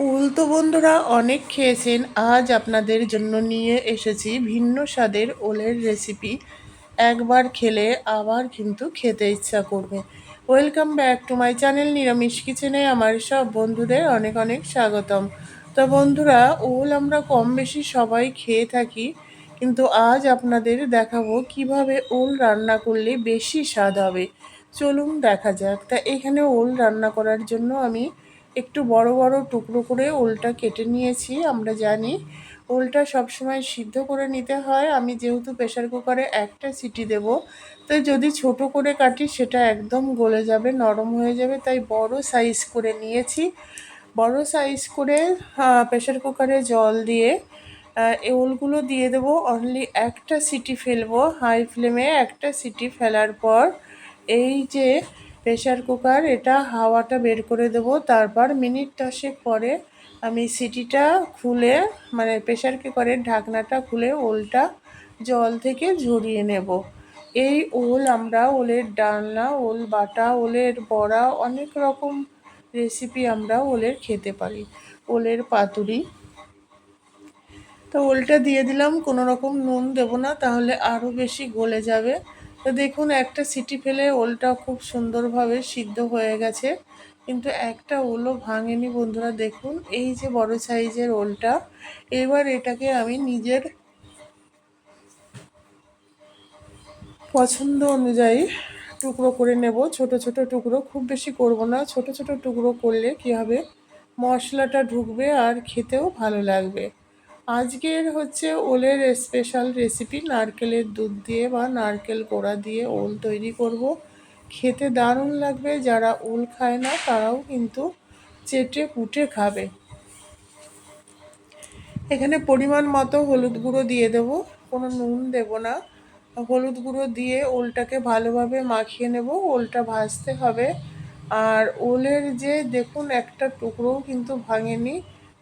ওল তো বন্ধুরা অনেক খেয়েছেন, আজ আপনাদের জন্য নিয়ে এসেছি ভিন্ন স্বাদের ওলের রেসিপি একবার খেলে আবার কিন্তু খেতে ইচ্ছা করবে। Welcome back to my channel নিরামিষ কিচেনে আমার সব বন্ধুদের অনেক অনেক স্বাগতম। তো বন্ধুরা, ওল আমরা কম বেশি সবাই খেয়ে থাকি, কিন্তু আজ আপনাদের দেখাবো কীভাবে ওল রান্না করলে বেশি স্বাদ হবে। চলুন দেখা যাক। তা এখানে ওল রান্না করার জন্য আমি একটু বড় বড় টুকরো করে ওলটা কেটে নিয়েছি, আমরা জানি। ওলটা সবসময় সিদ্ধ করে নিতে হয়। আমি যেহেতু প্রেশার কুকারে একটা সিটি দেব তাই যদি ছোট করে কাটি সেটা একদম গলে যাবে, নরম হয়ে যাবে। তাই বড় সাইজ করে নিয়েছি। বড় সাইজ করে প্রেশার কুকারে জল দিয়ে এ ওলগুলো দিয়ে দেবো। অনলি একটা সিটি ফেলব হাই ফ্লেমে একটা সিটি ফেলার পর। এই যে প্রেশার কুকার, এটা হাওয়াটা বের করে দেব। তারপর মিনিট দশেক পরে আমি সিটিটা খুলে মানে প্রেশার কুকারের ঢাকনাটা খুলে ওলটা জল থেকে ঝরিয়ে নেব। এই ওল আমরা, ওলের ডালনা, ওল বাটা, ওলের বড়া, অনেক রকম রেসিপি আমরা ওলের খেতে পারি, ওলের পাতুরি। তো ওলটা দিয়ে দিলাম, কোনো রকম নুন দেবো না, তাহলে আরও বেশি গলে যাবে। তো দেখুন, একটা সিটি ফেলে ওলটা খুব সুন্দরভাবে সিদ্ধ হয়ে গেছে, কিন্তু একটা ওলও ভাঙেনি বন্ধুরা। দেখুন, এই যে বড় সাইজের ওলটা, এবার এটাকে আমি নিজের পছন্দ অনুযায়ী টুকরো করে নেব। ছোট ছোট টুকরো, খুব বেশি করব না। ছোট ছোট টুকরো করলে কী হবে? মশলাটা ঢুকবে আর খেতেও ভালো লাগবে। আজকের হচ্ছে ওলের স্পেশাল রেসিপি নারকেলের দুধ দিয়ে বা নারকেল কোড়া দিয়ে ওল তৈরি করব। খেতে দারুণ লাগবে, যারা ওল খায় না, তারাও কিন্তু চেটে পুটে খাবে। এখানে পরিমাণ মতো হলুদ গুঁড়ো দিয়ে দেব, কোনো নুন দেব না। হলুদ গুঁড়ো দিয়ে ওলটাকে ভালোভাবে মাখিয়ে নেব, ওলটা ভাজতে হবে। আর ওলের যে দেখুন একটা টুকরোও কিন্তু ভাঙেনি।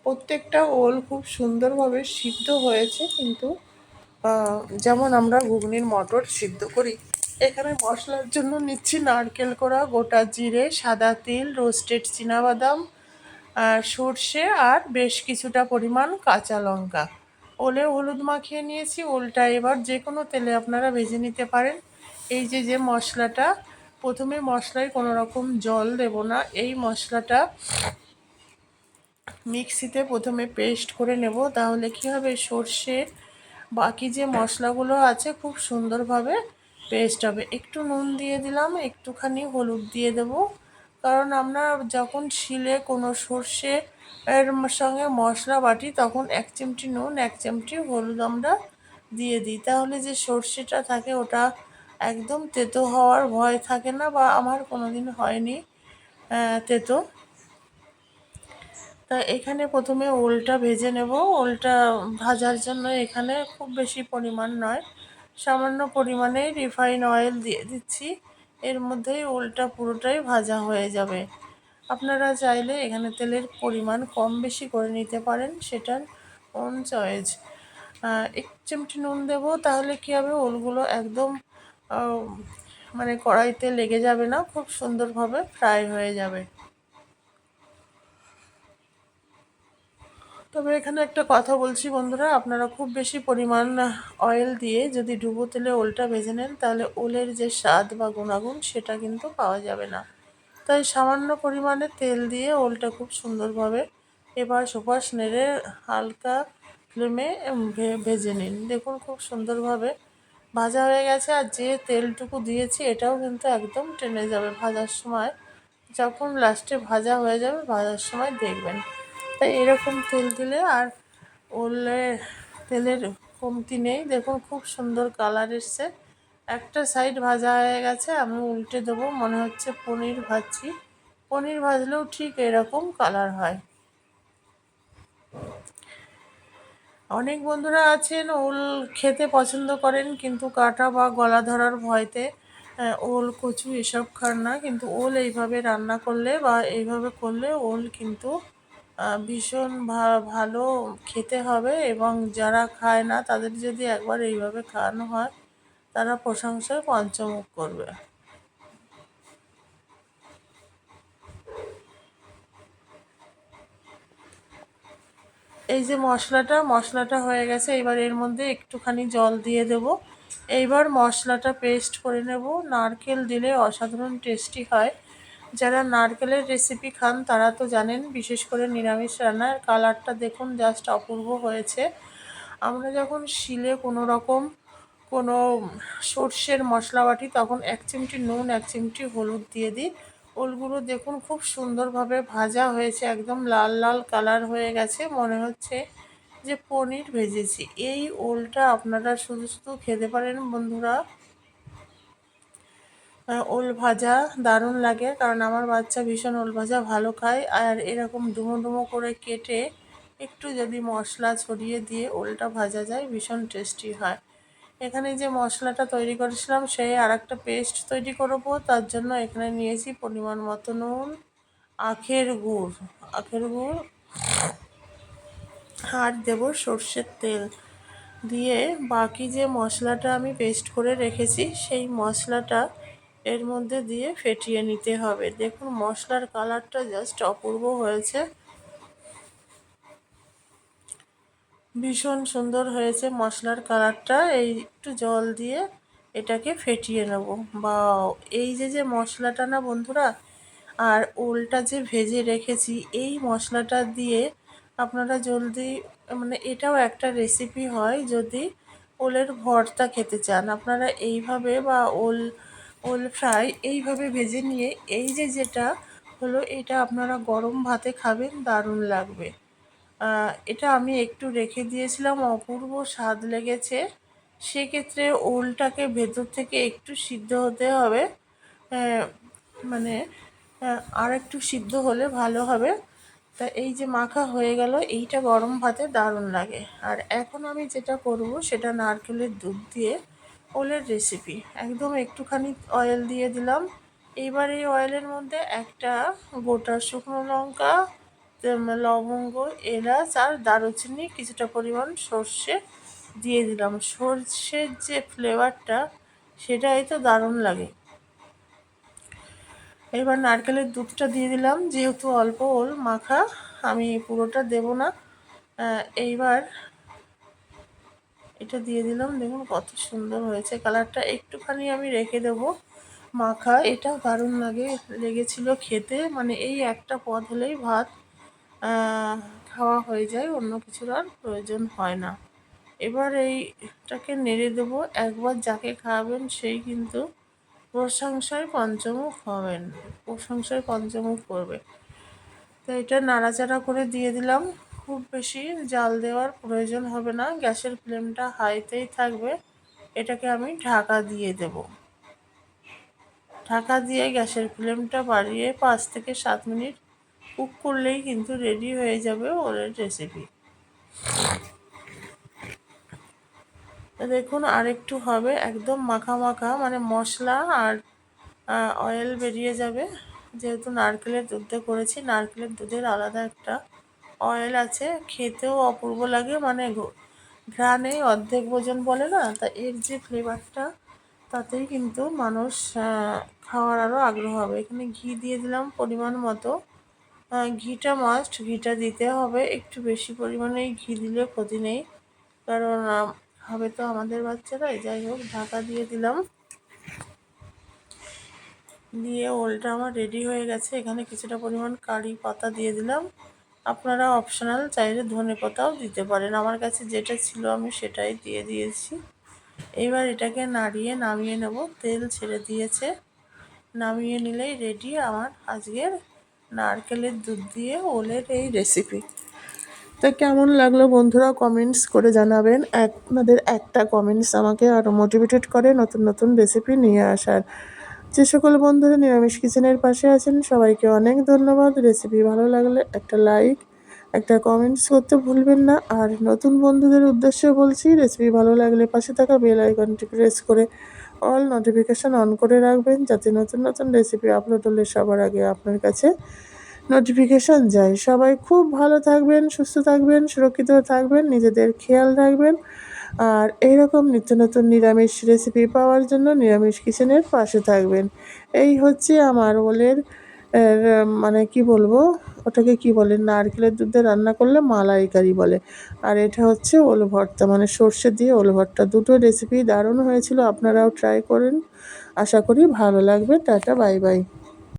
প্রত্যেকটা ওল খুব সুন্দরভাবে সিদ্ধ হয়েছে, কিন্তু যেমন আমরা ঘুগনির মটর সিদ্ধ করি, এখানে মশলার জন্য নিচ্ছি নারকেল কোড়া, গোটা জিরে, সাদা তিল, রোস্টেড বাদাম সর্ষে আর বেশ কিছুটা পরিমাণ কাঁচা লঙ্কা। ওলে হলুদ মাখিয়ে নিয়েছি, ওলটা এবার যে কোনো তেলে আপনারা ভেজে নিতে পারেন। এই যে যে মশলাটা, প্রথমে মশলায় কোনো রকম জল দেব না, এই মশলাটা মিক্সিতে প্রথমে পেস্ট করে নেব, তাহলে কি হবে? সর্ষে, বাকি যে মশলাগুলো আছে খুব সুন্দরভাবে পেস্ট হবে। একটু নুন দিয়ে দিলাম, একটুখানি হলুদ দিয়ে দেব। কারণ আমরা যখন শিলে কোনো সর্ষে এর সঙ্গে মশলা বাটি, তখন এক চিমটি নুন, এক চিমটি হলুদ আমরা দিয়ে দিই। তাহলে যে সর্ষেটা থাকে, ওটা একদম তেতো হওয়ার ভয় থাকে না বা আমার কোনো দিন হয়নি তেতো। তা এখানে প্রথমে ওলটা ভেজে নেব। ওলটা ভাজার জন্য এখানে খুব বেশি পরিমাণ নয়, সামান্য পরিমাণে রিফাইন অয়েল দিয়ে দিচ্ছি। এর মধ্যেই ওলটা পুরোটাই ভাজা হয়ে যাবে। আপনারা চাইলে এখানে তেলের পরিমাণ কম বেশি করে নিতে পারেন, সেটার ওন চয়েস এক চিমটি নুন দেব, তাহলে কী হবে? ওলগুলো একদম মানে কড়াইতে লেগে যাবে না, খুব সুন্দরভাবে ফ্রাই হয়ে যাবে। তবে এখানে একটা কথা বলছি বন্ধুরা, আপনারা খুব বেশি পরিমাণ অয়েল দিয়ে যদি ডুবো তেলে ওলটা ভেজে নেন, তাহলে ওলের যে স্বাদ বা গুণাগুণ সেটা কিন্তু পাওয়া যাবে না। তাই সামান্য পরিমাণে তেল দিয়ে ওলটা খুব সুন্দরভাবে এবার সুপাস নেড়ে হালকা ফ্লেমে ভেজে নিন। দেখুন খুব সুন্দরভাবে ভাজা হয়ে গেছে, আর যে তেলটুকু দিয়েছি এটাও কিন্তু একদম টেনে যাবে ভাজার সময়। যখন লাস্টে ভাজা হয়ে যাবে, ভাজার সময় দেখবেন। তাই এরকম তেল দিলে আর ওলে তেলের কমতি নেই। দেখুন খুব সুন্দর কালার এসছে। একটা সাইড ভাজা হয়ে গেছে, আমি উল্টে দেবো। মনে হচ্ছে পনির ভাজছি। পনির ভাজলেও ঠিক এরকম কালার হয়। অনেক বন্ধুরা আছেন, ওল খেতে পছন্দ করেন, কিন্তু কাটা বা গলা ধরার ভয়তে ওল, কচু এসব খান না। কিন্তু ওল এইভাবে রান্না করলে বা এইভাবে করলে ওল কিন্তু ভীষণ ভালো খেতে হবে এবং যারা খায় না, তাদের যদি একবার এইভাবে খাওয়ানো হয়, তারা প্রশংসায় পঞ্চমুখ করবে। এই যে মশলাটা মশলাটা হয়ে গেছে, এবার এর মধ্যে একটুখানি জল দিয়ে দেব। এইবার মশলাটা পেস্ট করে নেব। নারকেল দিলে অসাধারণ টেস্টি হয়। যারা নারকেলের রেসিপি খান, তারা তো জানেন, বিশেষ করে নিরামিষ রান্নার কালারটা দেখুন জাস্ট অপূর্ব হয়েছে। আমরা যখন শিলে কোনো রকম কোনো সর্ষের মশলা বাটি, তখন এক চিমটি নুন, এক চিমটি হলুদ দিয়ে দিই। ওলগুলো দেখুন, খুব সুন্দরভাবে ভাজা হয়েছে, একদম লাল লাল কালার হয়ে গেছে। মনে হচ্ছে যে পনির ভেজেছি। এই ওলটা আপনারা শুধু শুধু খেতে পারেন বন্ধুরা। ওল ভাজা দারুণ লাগে, কারণ আমার বাচ্চা ভীষণ ওল ভাজা ভালো খায়। আর এরকম ডুমো ডুমো করে কেটে একটু যদি মশলা ছড়িয়ে দিয়ে ওলটা ভাজা যায়, ভীষণ টেস্টি হয়। এখানে যে মশলাটা তৈরি করেছিলাম, সেই আর একটা পেস্ট তৈরি করব। তার জন্য এখানে নিয়েছি পরিমাণ মতো নুন, আখের গুড়। আখের গুড় আর দেব সর্ষের তেল। দিয়ে বাকি যে মশলাটা আমি পেস্ট করে রেখেছি, সেই মশলাটা এর মধ্যে দিয়ে ফেটিয়ে নিতে হবে। দেখুন, মশলার কালারটা জাস্ট অপূর্ব হয়েছে। ভীষণ সুন্দর হয়েছে মশলার কালারটা। এই একটু জল দিয়ে এটাকে ফেটিয়ে নেব। বা এই যে যে মশলাটা না বন্ধুরা? আর ওলটা যে ভেজে রেখেছি, এই মশলাটা দিয়ে আপনারা জলদি মানে এটাও একটা রেসিপি হয় যদি ওলের ভর্তা খেতে চান। আপনারা এইভাবে বা ওল ওল ফ্রাই এইভাবে ভেজে নিয়ে, এই যে যেটা হলো এটা আপনারা গরম ভাতে খাবেন, দারুণ লাগবে। এটা আমি একটু রেখে দিয়েছিলাম, অপূর্ব স্বাদ লেগেছে। সেক্ষেত্রে ওলটাকে ভেতর থেকে একটু সিদ্ধ হতে হবে। মানে আর একটু সিদ্ধ হলে ভালো হবে। তা এই যে মাখা হয়ে গেল, এইটা গরম ভাতে দারুণ লাগে। আর এখন আমি যেটা করব, সেটা নারকেলের দুধ দিয়ে ওলের রেসিপি একদম একটুখানি অয়েল দিয়ে দিলাম। এইবার এই অয়েলের মধ্যে একটা গোটা শুকনো লঙ্কা লবঙ্গ, এলাচ আর দারুচিনি কিছুটা পরিমাণ সর্ষে দিয়ে দিলাম। সর্ষের যে ফ্লেভারটা সেটাই তো দারুণ লাগে। এবার নারকেলের দুধটা দিয়ে দিলাম। যেহেতু অল্প ওল মাখা, আমি পুরোটা দেব না। এইবার এটা দিয়ে দিলাম। দেখুন কত সুন্দর হয়েছে। কালারটা একটুখানি আমি রেখে দেব। মাখা, এটা দারুণ লাগে, লেগেছিল খেতে। মানে এই একটা পদ হলেই ভাত খাওয়া হয়ে যায়, অন্য কিছুর আর প্রয়োজন হয় না। এবার এইটাকে নেড়ে দেবো। একবার যাকে খাওয়াবেন সেই কিন্তু প্রশংসায় পঞ্চমুখ হবেন, প্রশংসায় পঞ্চমুখ করবে। তো এটা নাড়াচাড়া করে দিয়ে দিলাম। খুব বেশি জাল দেওয়ার প্রয়োজন হবে না। গ্যাসের ফ্লেমটা হাইতেই থাকবে। এটাকে আমি ঢাকা দিয়ে দেব। ঢাকা দিয়ে গ্যাসের ফ্লেমটা বাড়িয়ে পাঁচ থেকে সাত মিনিট কুক করলেই কিন্তু রেডি হয়ে যাবে ওলের রেসিপি দেখুন আর একটু হবে, একদম মাখা মাখা মানে মশলা আর অয়েল বেরিয়ে যাবে। যেহেতু নারকেলের দুধে করেছি, নারকেলের দুধের আলাদা একটা অয়েল আছে, খেতেও অপূর্ব লাগে। মানে ঘ্রাণে অর্ধেক ভোজন বলে না? তা এর যে ফ্লেভারটা তাতেই কিন্তু মানুষ খাওয়ার আরও আগ্রহ হবে। এখানে ঘি দিয়ে দিলাম পরিমাণ মতো। ঘিটা মাস্ট ঘিটা দিতে হবে। একটু বেশি পরিমাণেই ঘি দিলে ক্ষতি নেই। কারণ হবে তো আমাদের বাচ্চারা যাই হোক, ঢাকা দিয়ে দিলাম। দিয়ে ওলটা আমার রেডি হয়ে গেছে। এখানে কিছুটা পরিমাণ কারি পাতা দিয়ে দিলাম। আপনারা অপশনাল চাইলে ধনে পাতাও দিতে পারেন। আমার কাছে যেটা ছিল আমি সেটাই দিয়ে দিয়েছি। এবার এটাকে নাড়িয়ে নামিয়ে নেব। তেল ছেড়ে দিয়েছে। নামিয়ে নিলেই রেডি আমার আজকের নারকেলের দুধ দিয়ে ওলের এই রেসিপি তা কেমন লাগল বন্ধুরা কমেন্টস করে জানাবেন। আপনাদের একটা কমেন্টস আমাকে আরও মোটিভেটেড করে নতুন নতুন রেসিপি নিয়ে আসার। যে সকল বন্ধুরা নিরামিষ কিচেনের পাশে আছেন, সবাইকে অনেক ধন্যবাদ। রেসিপি ভালো লাগলে একটা লাইক একটা কমেন্টস করতে ভুলবেন না। আর নতুন বন্ধুদের উদ্দেশ্যে বলছি রেসিপি ভালো লাগলে পাশে থাকা বেল আইকনটি প্রেস করে অল নোটিফিকেশান অন করে রাখবেন, যাতে নতুন নতুন রেসিপি আপলোড হলে সবার আগে আপনার কাছে নোটিফিকেশান যায়। সবাই খুব ভালো থাকবেন, সুস্থ থাকবেন, সুরক্ষিত থাকবেন, নিজেদের খেয়াল রাখবেন। আর এইরকম নিত্য নতুন নিরামিষ রেসিপি পাওয়ার জন্য নিরামিষ কিচেনের পাশে থাকবেন। এই হচ্ছে আমার ওলের মানে কি বলব, ওটাকে কি বলে, নারকেলের দুধে রান্না করলে মালাইকারি বলে। আর এটা হচ্ছে ওল ভর্তা মানে সর্ষে দিয়ে ওল ভর্তা। দুটো রেসিপি দারুণ হয়েছিল, আপনারাও ট্রাই করেন। আশা করি ভালো লাগবে। Tata bye bye